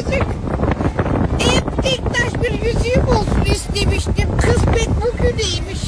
yüzük. Hep tek taş bir yüzüğüm olsun istemiştim. Kısmet bugüneymiş.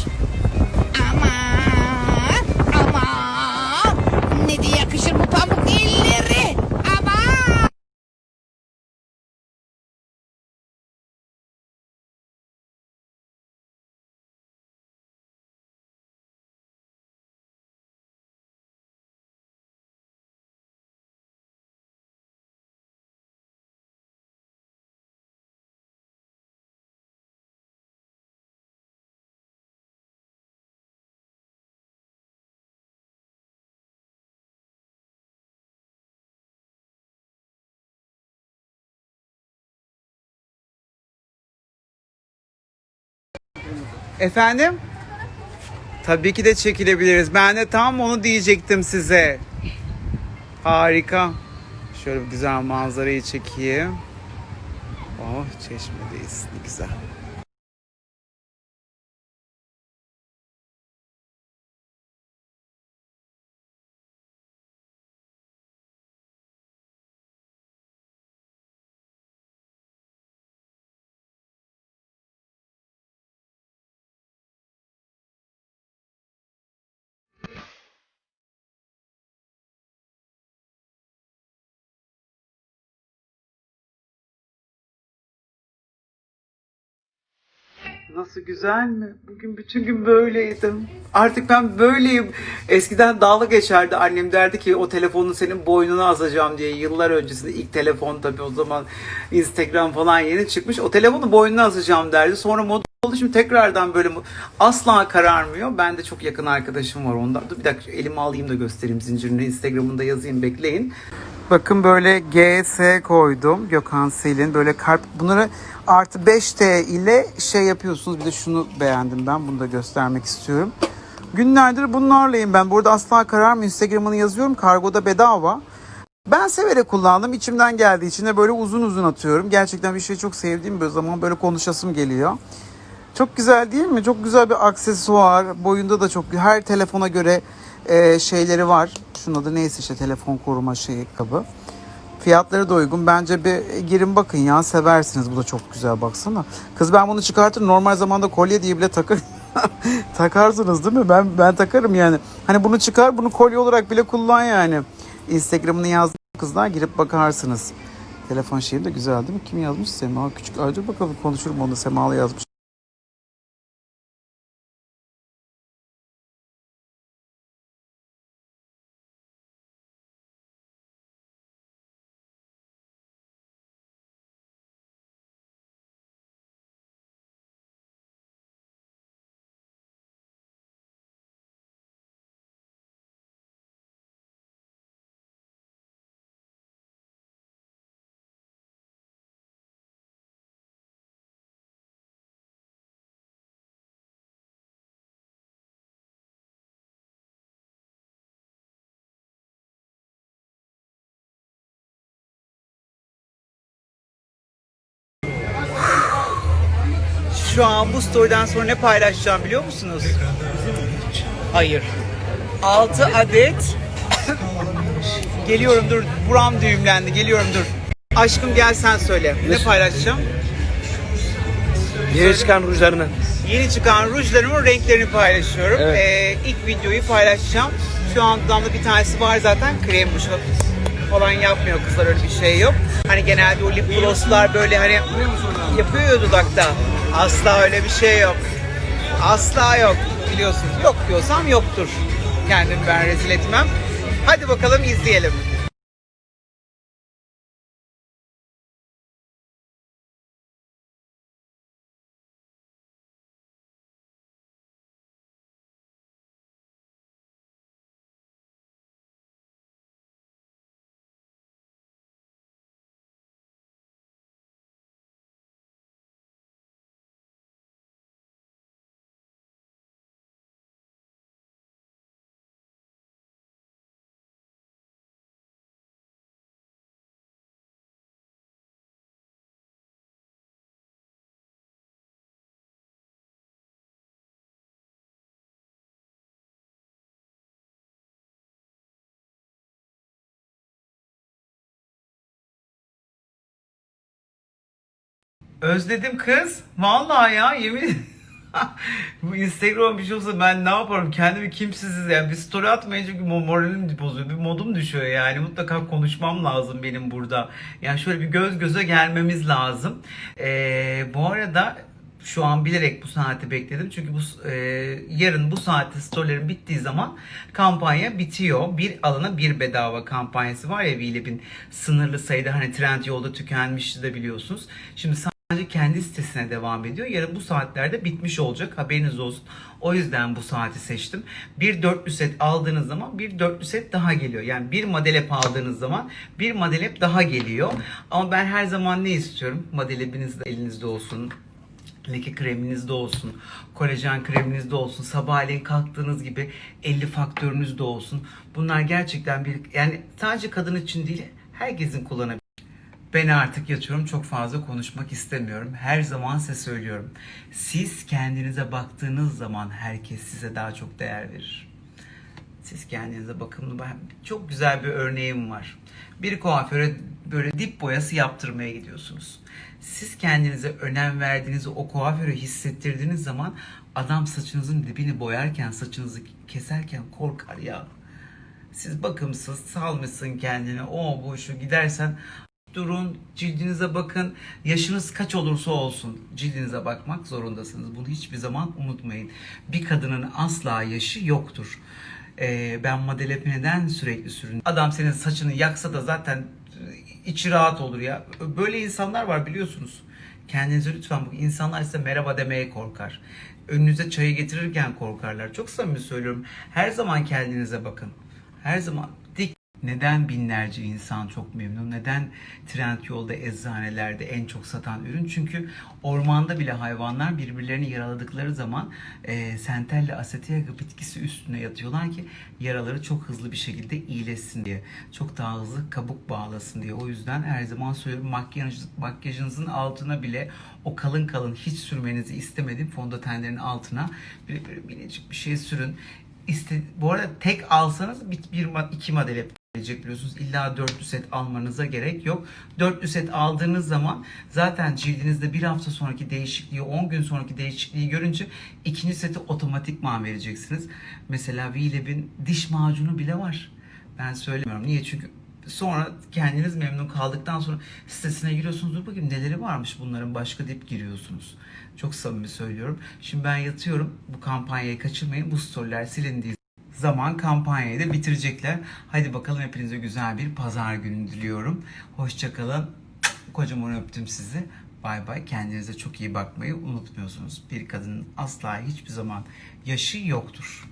Efendim? Tabii ki de çekilebiliriz. Ben de tam onu diyecektim size. Harika. Şöyle bir güzel manzarayı çekeyim. Oh çeşmedeyiz. Ne güzel. Nasıl güzel mi? Bugün bütün gün böyleydim. Artık ben böyleyim. Eskiden dalga geçerdi annem derdi ki o telefonu senin boynuna asacağım diye yıllar öncesinde ilk telefon tabii o zaman Instagram falan yeni çıkmış. O telefonu boynuna asacağım derdi. Sonra moda oldu şimdi tekrardan böyle asla kararmıyor. Ben de çok yakın arkadaşım var ondan. Dur bir dakika elimi alayım da göstereyim zincirini. Instagram'ında yazayım bekleyin. Bakın böyle GS koydum. Gökhan Selin böyle kalp bunları artı 5T ile şey yapıyorsunuz. Bir de şunu beğendim ben. Bunu da göstermek istiyorum. Günlerdir bunlarlayım ben. Burada asla kararmıyor. Instagram'ını yazıyorum. Kargoda bedava. Ben severek kullandım. İçimden geldiği için de böyle uzun uzun atıyorum. Gerçekten bir şey çok sevdiğim bir zaman böyle konuşasım geliyor. Çok güzel değil mi? Çok güzel bir aksesuar. Boyunda da çok her telefona göre e, şeyleri var. Şunun adı neyse işte telefon koruma şeyi kabı. Fiyatları da uygun. Bence bir girin bakın ya seversiniz. Bu da çok güzel baksana. Kız ben bunu çıkartır normal zamanda kolye diye bile takar. Takarsınız değil mi? Ben ben takarım yani. Hani bunu çıkar bunu kolye olarak bile kullan yani. Instagram'ını yazdım kızlar girip bakarsınız. Telefon şeyim de güzel değil mi? Kim yazmış? Sema Küçük. Ay dur bakalım konuşurum onu. Sema'la yazmış. Şu an bu story'den sonra ne paylaşacağım biliyor musunuz? Hayır. 6 adet Geliyorum dur. Buram düğümlendi. Geliyorum dur. Aşkım gel sen söyle. Ne paylaşacağım? Yeni çıkan rujlarını. Yeni çıkan rujlarımın renklerini paylaşıyorum. Evet. Ee, ilk videoyu paylaşacağım. Şu an dudağımda bir tanesi var zaten. Krem ruj falan yapmıyor kızlar öyle bir şey yok. Hani genelde o lip glosslar böyle hani yapıyor ya dudakta. Asla öyle bir şey yok. Asla yok. Biliyorsunuz yok diyorsam yoktur. Kendimi ben rezil etmem. Hadi bakalım izleyelim. Özledim kız. Vallahi ya yemin Bu Instagram bir şey olsa ben ne yaparım? Kendimi kimsesiz yani bir story atmayınca çünkü moralim bozuyor. Bir modum düşüyor yani. Mutlaka konuşmam lazım benim burada. Yani şöyle bir göz göze gelmemiz lazım. Ee, bu arada şu an bilerek bu saati bekledim. Çünkü bu e, yarın bu saatte storylerin bittiği zaman kampanya bitiyor. Bir alana bir bedava kampanyası var ya Vileb'in sınırlı sayıda hani trend yolda tükenmişti de biliyorsunuz. Şimdi kendi sitesine devam ediyor. Yarın bu saatlerde bitmiş olacak. Haberiniz olsun. O yüzden bu saati seçtim. Bir dörtlü set aldığınız zaman bir dörtlü set daha geliyor. Yani bir madelep aldığınız zaman bir madelep daha geliyor. Ama ben her zaman ne istiyorum? Madelepiniz de elinizde olsun leke kreminiz de olsun, kolajen kreminiz de olsun, sabahleyin kalktığınız gibi 50 faktörünüz de olsun. Bunlar gerçekten bir yani sadece kadın için değil herkesin kullanabileceği. Ben artık yatıyorum çok fazla konuşmak istemiyorum. Her zaman size söylüyorum. Siz kendinize baktığınız zaman herkes size daha çok değer verir. Siz kendinize bakımlı çok güzel bir örneğim var. Bir kuaföre böyle dip boyası yaptırmaya gidiyorsunuz. Siz kendinize önem verdiğinizi o kuaföre hissettirdiğiniz zaman adam saçınızın dibini boyarken, saçınızı keserken korkar ya. Siz bakımsız salmışsın kendini. O bu şu gidersen durun, cildinize bakın. Yaşınız kaç olursa olsun cildinize bakmak zorundasınız. Bunu hiçbir zaman unutmayın. Bir kadının asla yaşı yoktur. Ee, ben Madelep neden sürekli sürün? Adam senin saçını yaksa da zaten içi rahat olur ya. Böyle insanlar var biliyorsunuz. Kendinize lütfen bu insanlar size merhaba demeye korkar. Önünüze çayı getirirken korkarlar. Çok samimi söylüyorum. Her zaman kendinize bakın. Her zaman neden binlerce insan çok memnun? Neden Trendyol'da, eczanelerde en çok satan ürün? Çünkü ormanda bile hayvanlar birbirlerini yaraladıkları zaman e, sentelle asetiyaga bitkisi üstüne yatıyorlar ki yaraları çok hızlı bir şekilde iyileşsin diye. Çok daha hızlı kabuk bağlasın diye. O yüzden her zaman söylüyorum makyaj, makyajınızın altına bile o kalın kalın hiç sürmenizi istemedim fondötenlerin altına bir, bir minicik bir şey sürün. İste, bu arada tek alsanız bir, bir iki model gelecek biliyorsunuz. İlla dörtlü set almanıza gerek yok. Dörtlü set aldığınız zaman zaten cildinizde bir hafta sonraki değişikliği, 10 gün sonraki değişikliği görünce ikinci seti otomatikman vereceksiniz. Mesela Vileb'in diş macunu bile var. Ben söylemiyorum. Niye? Çünkü sonra kendiniz memnun kaldıktan sonra sitesine giriyorsunuz. Dur bakayım neleri varmış bunların başka deyip giriyorsunuz. Çok samimi söylüyorum. Şimdi ben yatıyorum. Bu kampanyayı kaçırmayın. Bu storyler silindiği zaman kampanyayı da bitirecekler. Hadi bakalım hepinize güzel bir pazar günü diliyorum. Hoşçakalın. Kocaman öptüm sizi. Bay bay. Kendinize çok iyi bakmayı unutmuyorsunuz. Bir kadının asla hiçbir zaman yaşı yoktur.